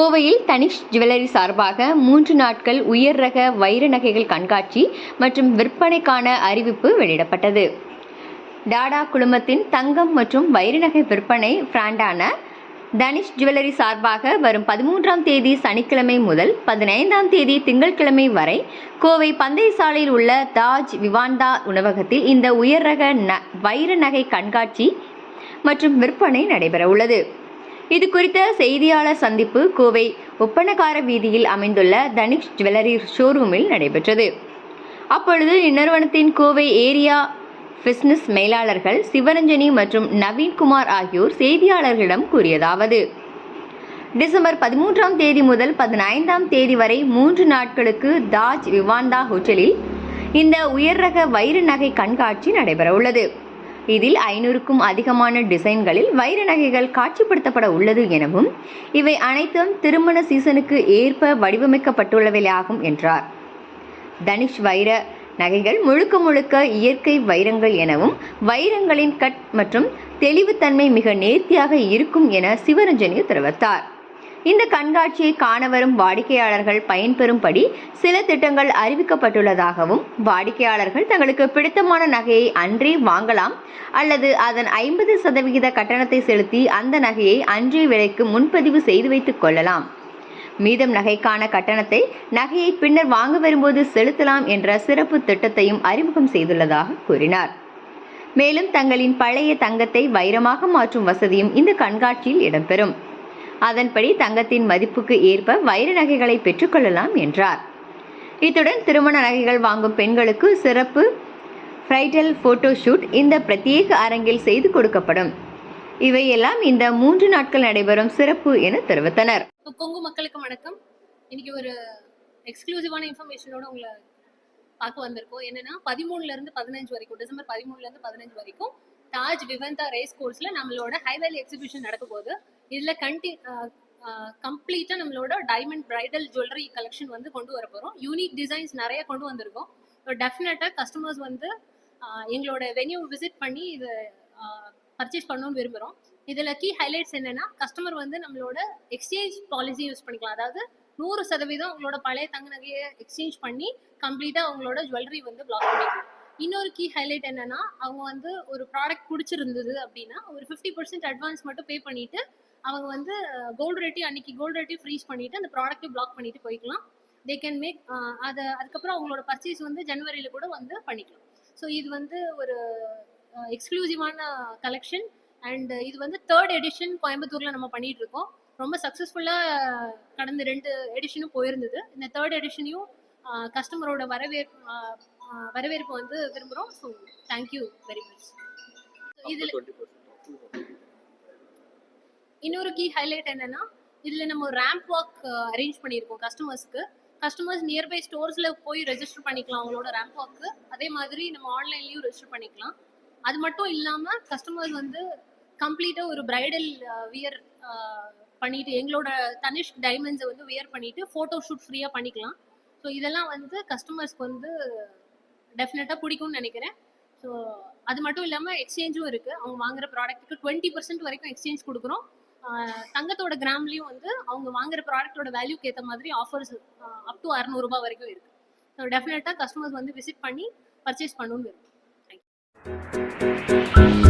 கோவையில் தனிஷ் ஜுவல்லரி சார்பாக மூன்று நாட்கள் உயர் ரக வைர நகைகள் கண்காட்சி மற்றும் விற்பனைக்கான அறிவிப்பு வெளியிடப்பட்டது. டாடா குழுமத்தின் தங்கம் மற்றும் வைர நகை விற்பனை பிராண்டான தனிஷ் ஜுவல்லரி சார்பாக வரும் பதிமூன்றாம் தேதி சனிக்கிழமை முதல் பதினைந்தாம் தேதி திங்கட்கிழமை வரை கோவை பந்தய சாலையில் உள்ள தாஜ் விவாண்டா உணவகத்தில் இந்த உயர் ரக ந வைர நகை கண்காட்சி மற்றும் விற்பனை நடைபெற உள்ளது இது குறித்த செய்தியாளர் சந்திப்பு கோவை ஒப்பனக்கார வீதியில் அமைந்துள்ள தனிஷ் ஜுவல்லரி ஷோரூமில் நடைபெற்றது. அப்பொழுது இந்நிறுவனத்தின் கோவை ஏரியா பிசினஸ் மேலாளர்கள் சிவரஞ்சனி மற்றும் நவீன்குமார் ஆகியோர் செய்தியாளர்களிடம் கூறியதாவது. டிசம்பர் பதிமூன்றாம் தேதி முதல் பதினைந்தாம் தேதி வரை மூன்று நாட்களுக்கு தாஜ் விவாண்டா ஹோட்டலில் இந்த உயர் ரக வைர நகை கண்காட்சி நடைபெறவுள்ளது. இதில் ஐநூறுக்கும் அதிகமான டிசைன்களில் வைர நகைகள் காட்சிப்படுத்தப்பட உள்ளது எனவும் இவை அனைத்தும் திருமண சீசனுக்கு ஏற்ப வடிவமைக்கப்பட்டுள்ளவையாகும் என்றார். தனுஷ் வைர நகைகள் முழுக்க முழுக்க இயற்கை வைரங்கள் எனவும் வைரங்களின் கட் மற்றும் தெளிவுத்தன்மை மிக நேர்த்தியாக இருக்கும் என சிவரஞ்சனி தெரிவித்தார். இந்த கண்காட்சியை காண வரும் வாடிக்கையாளர்கள் பயன்பெறும்படி சில திட்டங்கள் அறிவிக்கப்பட்டுள்ளதாகவும் வாடிக்கையாளர்கள் தங்களுக்கு பிடித்தமான நகையை அன்றே வாங்கலாம் அல்லது அதன் ஐம்பது சதவிகித கட்டணத்தை செலுத்தி அந்த நகையை அன்றைய விலைக்கு முன்பதிவு செய்து வைத்துக் கொள்ளலாம். மீதம் நகைக்கான கட்டணத்தை நகையை பின்னர் வாங்க வரும்போது செலுத்தலாம் என்ற சிறப்பு திட்டத்தையும் அறிமுகம் செய்துள்ளதாக கூறினார். மேலும் தங்களின் பழைய தங்கத்தை வைரமாக மாற்றும் வசதியும் இந்த கண்காட்சியில் இடம்பெறும். அதன்படி தங்கத்தின் மதிப்புக்கு ஏற்ப வைர நகைகளை பெற்றுக்கொள்ளலாம் என்றார். இத்துடன் திருமண நகைகள் வாங்கும் பெண்களுக்கு சிறப்பு ஃப்ரைடல் ஃபோட்டோ ஷூட் இந்த பிரத்யேக அரங்கில் செய்து கொடுக்கப்படும். இவையெல்லாம் இந்த மூன்று நாட்கள் நடைபெறும் சிறப்பு என தெரிவித்தனர். கொங்கு மக்களுக்கு வணக்கம். இன்னைக்கு ஒரு எக்ஸ்க்ளூசிவான இன்ஃபர்மேஷனோட உங்களை பார்க்க வந்திருக்கோம். என்னன்னா பதிமூணுல இருந்து பதினஞ்சு வரைக்கும் டிசம்பர் பதிமூணுல இருந்து பதினஞ்சு வரைக்கும் தாஜ் விவந்தா ரேஸ் கோர்ஸ்ல நம்மளோட ஹைவேலி எக்ஸிபிஷன் நடக்க போகுது. இதில் கண்டி கம்ப்ளீட்டாக நம்மளோட டைமண்ட் பிரைடல் ஜுவல்லரி கலெக்ஷன் வந்து கொண்டு வர போகிறோம் யூனிக் டிசைன்ஸ் நிறைய கொண்டு வந்திருக்கோம். டெஃபினட்டாக கஸ்டமர்ஸ் வந்து எங்களோட வென்யூ விசிட் பண்ணி இது பர்ச்சேஸ் பண்ணணும்னு விரும்புகிறோம் இதில் கீ ஹைலைட்ஸ் என்னென்னா கஸ்டமர் வந்து நம்மளோட எக்ஸ்சேஞ்ச் பாலிசி யூஸ் பண்ணிக்கலாம். அதாவது நூறு சதவீதம் உங்களோட பழைய தங்க நகையை எக்ஸ்சேஞ்ச் பண்ணி கம்ப்ளீட்டாக அவங்களோட ஜுவல்லரி வந்து பிளாக் பண்ணிக்கலாம். இன்னொரு கீ ஹைலைட் என்னென்னா அவங்க வந்து ஒரு ப்ராடக்ட் பிடிச்சிருந்தது அப்படின்னா ஒரு ஃபிஃப்டி பர்சன்ட் அட்வான்ஸ் மட்டும் பே பண்ணிவிட்டு அவங்க வந்து கோல்டு ரேட்டையும் அன்னைக்கு கோல்டு ரேட்டையும் ஃப்ரீஸ் பண்ணிட்டு அந்த ப்ராடக்ட்டையும் பிளாக் பண்ணிட்டு போய்க்கலாம். தே கேன் மேக் அதை அதுக்கப்புறம் அவங்களோட பர்ச்சேஸ் வந்து ஜனவரியில் கூட வந்து பண்ணிக்கலாம். ஸோ இது வந்து ஒரு எக்ஸ்க்ளூசிவான கலெக்ஷன் அண்ட் இது வந்து தேர்ட் எடிஷன் கோயம்புத்தூர்ல நம்ம பண்ணிட்டு இருக்கோம். ரொம்ப சக்ஸஸ்ஃபுல்லா கடந்த ரெண்டு எடிஷனும் போயிருந்தது. இந்த தேர்ட் எடிஷனையும் கஸ்டமரோட வரவேற்பு வரவேற்பு வந்து விரும்புகிறோம் ஸோ தேங்க்யூ வெரி மச் இதில் இன்னொரு கீ ஹைலைட் என்னன்னா இதுல நம்ம ரேம்ப் வாக் அரேஞ்ச் பண்ணியிருக்கோம் கஸ்டமர்ஸ்க்கு கஸ்டமர்ஸ் நியர்பை ஸ்டோர்ஸ்ல போய் ரெஜிஸ்டர் பண்ணிக்கலாம் அவங்களோட ரேம்ப் வாக்கு அதே மாதிரி நம்ம ஆன்லைன்லயும் ரெஜிஸ்டர் பண்ணிக்கலாம். அது மட்டும் இல்லாம கஸ்டமர்ஸ் வந்து கம்ப்ளீட்டா ஒரு பிரைடல் வியர் பண்ணிட்டு எங்களோட தனிஷ் டைமண்ட்ஸை வந்து வியர் பண்ணிட்டு ஃபோட்டோ ஷூட் ஃப்ரீயா பண்ணிக்கலாம். ஸோ இதெல்லாம் வந்து கஸ்டமர்ஸ்க்கு வந்து டெஃபினட்டா பிடிக்கும்னு நினைக்கிறேன். ஸோ அது மட்டும் இல்லாமல் எக்ஸ்சேஞ்சும் இருக்குது அவங்க வாங்குற ப்ராடக்ட்டுக்கு டுவெண்ட்டி பர்சன்ட் வரைக்கும் எக்ஸ்சேஞ்ச் கொடுக்குறோம். தங்கத்தோட கிராம்லயும் வந்து அவங்க வாங்குற ப்ராடக்ட்டோட வேல்யூக்கு ஏற்ற மாதிரி ஆஃபர்ஸ் அப் டு அறநூறுபா வரைக்கும் இருக்குது ஸோ டெஃபினட்டாக கஸ்டமர்ஸ் வந்து விசிட் பண்ணி பர்ச்சேஸ் பண்ணணும்னு இருக்கும் தேங்க்யூ